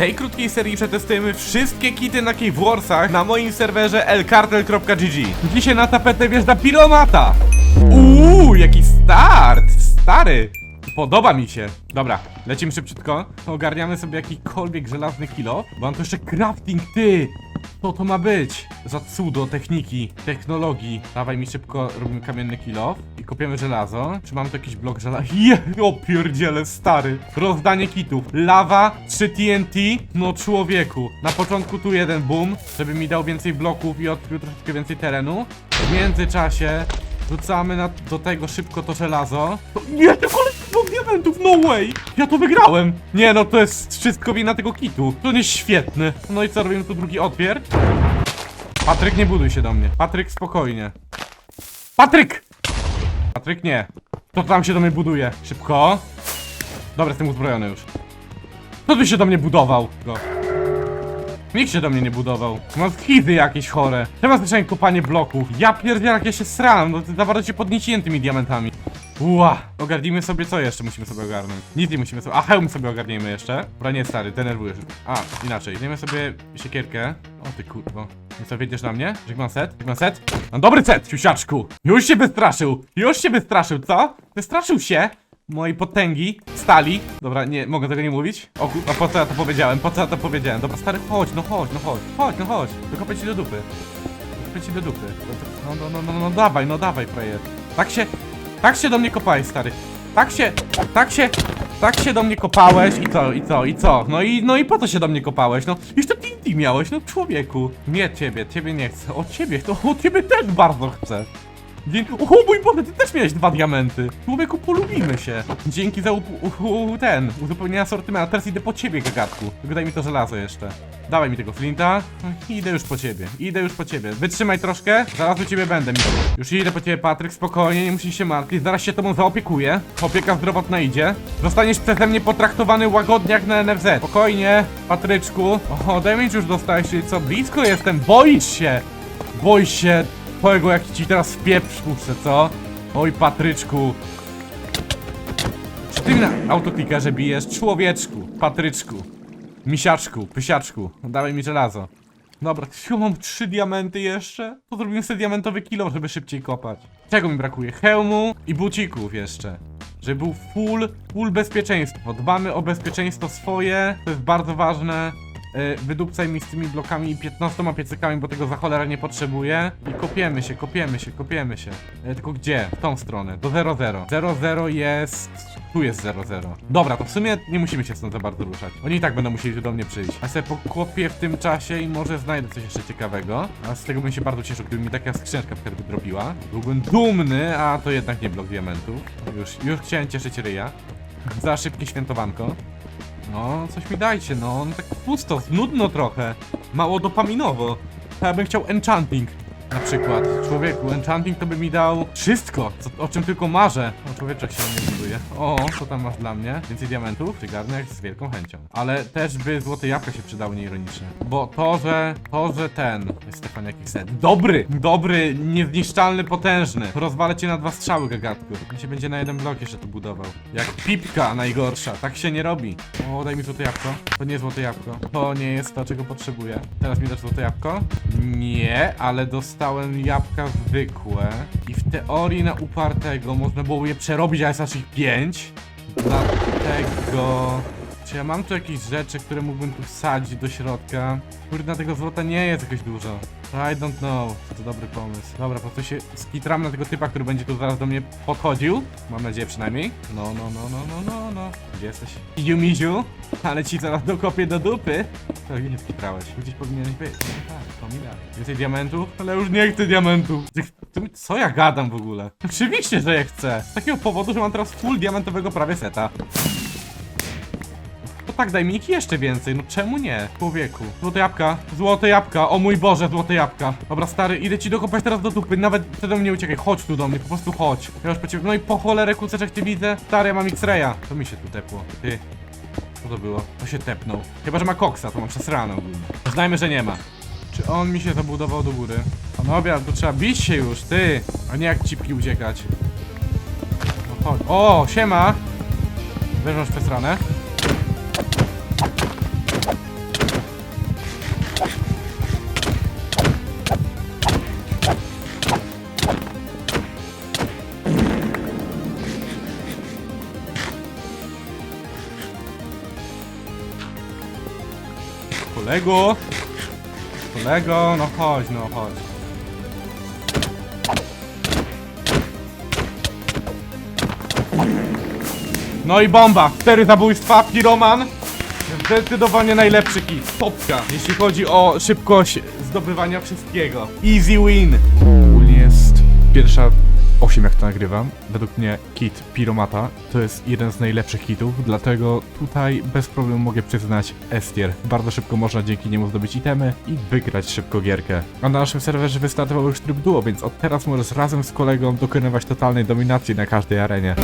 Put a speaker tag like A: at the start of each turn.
A: tej krótkiej serii przetestujemy wszystkie kity na Cave Warsach na moim serwerze elkartel.gg. Dzisiaj na tapetę wjeżdża Pilomata. Uuu, jaki start! Stary! Podoba mi się. Dobra, lecimy szybciutko. Ogarniamy sobie jakikolwiek żelazny kilo. Bo mam tu jeszcze crafting, ty! Co to ma być? Za cudo techniki, technologii. Dawaj mi szybko, robimy kamienny kilo i kopiemy żelazo. Czy mam tu jakiś blok żelaza? Je, o pierdziele, stary. Rozdanie kitów. Lawa, 3 TNT, no człowieku. Na początku tu jeden boom, żeby mi dał więcej bloków i odkrył troszeczkę więcej terenu. W międzyczasie Rzucamy na, do tego szybko to żelazo. Nie, to blok diamentów, no way! Ja to wygrałem! Nie no, to jest wszystko wina tego kitu. To jest świetny. No i co, robimy tu drugi otwier? Patryk, nie buduj się do mnie. Patryk, spokojnie. Patryk! Patryk, nie. To tam się do mnie buduje. Szybko. Dobra, jestem uzbrojony już. Kto tu się do mnie budował? Go. Nikt się do mnie nie budował. Mam schizy jakieś chore. Trzeba zwyczajnie kopanie bloków. Ja pierdzielę, jak ja się sram. No to bardzo się podnieciłem tymi diamentami. Ła. Ogarnijmy sobie, co jeszcze musimy sobie ogarnąć? Nic nie musimy sobie... A, hełm sobie ogarniemy jeszcze. Dobra, nie, stary, denerwujesz. A, inaczej. Weźmiemy sobie siekierkę. O ty kurwo. Nie co, wiedziesz na mnie? Że mam set? Że mam set? No dobry set, siusiaczku. Już się wystraszył. Już się wystraszył, co? Wystraszył się mojej potęgi, stali. Dobra, nie, mogę tego nie mówić? O kurwa, po co ja to powiedziałem? Po co ja to powiedziałem? Dobra, stary, chodź, no chodź, no chodź, chodź, no chodź. Dokopię ci do dupy. Dokopię ci do dupy. No, no, no, no, no, no dawaj, no dawaj, frajer. Tak się, tak się do mnie kopałeś, stary. Tak się, tak się, tak się do mnie kopałeś i co, i co, i co? No i, no i po co się do mnie kopałeś? No, to TNT miałeś, no człowieku. Nie ciebie, ciebie nie chcę. O ciebie, to o ciebie też bardzo chcę. Dzięki. O mój Boże, ty też miałeś dwa diamenty. Człowieku, polubimy się. Dzięki za u- u- ten, uzupełnienie asortymenta. Teraz idę po ciebie, gagatku. Tylko daj mi to żelazo jeszcze. Dawaj mi tego flinta. Idę już po ciebie. Idę już po ciebie. Wytrzymaj troszkę. Zaraz u ciebie będę. Już idę po ciebie, Patryk. Spokojnie, nie musisz się martwić. Zaraz się tobą zaopiekuję. Opieka zdrowotna idzie. Zostaniesz przeze mnie potraktowany łagodnie jak na NFZ. Spokojnie, Patryczku. O, damage już dostałeś, czyli co? Blisko jestem. Boisz się. Boisz się tego, jak ci teraz w pieprz puszczę, co? Oj, Patryczku. Czy ty na autoklikerze bijesz? Człowieczku, Patryczku. Misiaczku, pysiaczku. Dawaj mi żelazo. Dobra, ja mam trzy diamenty jeszcze. To zrobimy sobie diamentowy kilo, żeby szybciej kopać. Czego mi brakuje? Hełmu i bucików jeszcze. Żeby był full, full bezpieczeństwo. Dbamy o bezpieczeństwo swoje. To jest bardzo ważne. Yy, wydupcaj mi z tymi blokami i 15 piecykami, bo tego za cholera nie potrzebuję. I kopiemy się, kopiemy się, kopiemy się. E, tylko gdzie? W tą stronę. Do 00. 00 jest... Tu jest 00. Dobra, to w sumie nie musimy się stąd za bardzo ruszać. Oni i tak będą musieli tu do mnie przyjść. A sobie pokopię w tym czasie i może znajdę coś jeszcze ciekawego. A z tego bym się bardzo cieszył, gdyby mi taka skrzynka wtedy wydrobiła. Byłbym dumny, a to jednak nie blok diamentów. Już, już chciałem cieszyć ryja. Za szybkie świętowanko. No, coś mi dajcie, no, no tak pusto, nudno trochę. Mało dopaminowo. Ja bym chciał enchanting. Na przykład. Człowieku, enchanting to by mi dał wszystko, co, o czym tylko marzę. O, człowieczek się nie buduje. O, co tam masz dla mnie? Więcej diamentów? Przygarnę jak z wielką chęcią. Ale też by złote jabłka się przydały nieironicznie. Bo to, że, to, że ten, jest Stefan jakiś set. Dobry, dobry, niezniszczalny, potężny. Rozwalę cię na dwa strzały, gagatku. On się będzie na jeden blok jeszcze tu budował. Jak pipka najgorsza, tak się nie robi. O, daj mi złote jabłko. To nie złote jabłko. To nie jest to, czego potrzebuję. Teraz mi dasz złote jabłko? Nie, ale dostałem jabłka zwykłe. I w teorii na upartego można było je przerobić, a jest aż ich pięć. Dlatego... Czy ja mam tu jakieś rzeczy, które mógłbym tu wsadzić do środka? Kurde, tego złota nie jest jakoś dużo. I don't know. To dobry pomysł. Dobra, po prostu się skitram na tego typa, który będzie tu zaraz do mnie podchodził. Mam nadzieję przynajmniej. No, no, no, no, no, no. Gdzie jesteś? Idziu miziu? Ale ci zaraz dokopię do dupy. To nie skitrałeś. Gdzieś powinieneś być. No tak, to mi da. Więcej diamentów? Ale już nie chcę diamentów. Ty, co ja gadam w ogóle? Oczywiście, że je chcę. Z takiego powodu, że mam teraz full diamentowego prawie seta. To tak, daj mi ich jeszcze więcej, no czemu nie? Człowieku. Złote jabłka, złote jabłka, o mój Boże, złote jabłka. Dobra, stary, idę ci dokopać teraz do dupy, nawet ty do mnie nie uciekaj, chodź tu do mnie, po prostu chodź. Ja już po ciebie, no i po cholerę kuceczek ty widzę. Stary, ja mam X-raya. To mi się tu tepło, ty. Co to było? To się tepnął. Chyba, że ma koksa, to mam przesrane ogólnie. Znajmy, że nie ma. Czy on mi się zabudował do góry? Panowie, tu trzeba bić się już, ty! A nie jak cipki uciekać. No chodź. O, siema! Weź masz przesrane. Kolego! Kolego, no chodź, no chodź. No i bomba! Cztery zabójstwa, piroman! Zdecydowanie najlepszy kit. Topka, jeśli chodzi o szybkość zdobywania wszystkiego. Easy win. Ogólnie jest pierwsza 8 jak to nagrywam. Według mnie kit Piromata to jest jeden z najlepszych kitów, dlatego tutaj bez problemu mogę przyznać Estier. Bardzo szybko można dzięki niemu zdobyć itemy i wygrać szybko gierkę. A na naszym serwerze wystartował już tryb duo, więc od teraz możesz razem z kolegą dokonywać totalnej dominacji na każdej arenie.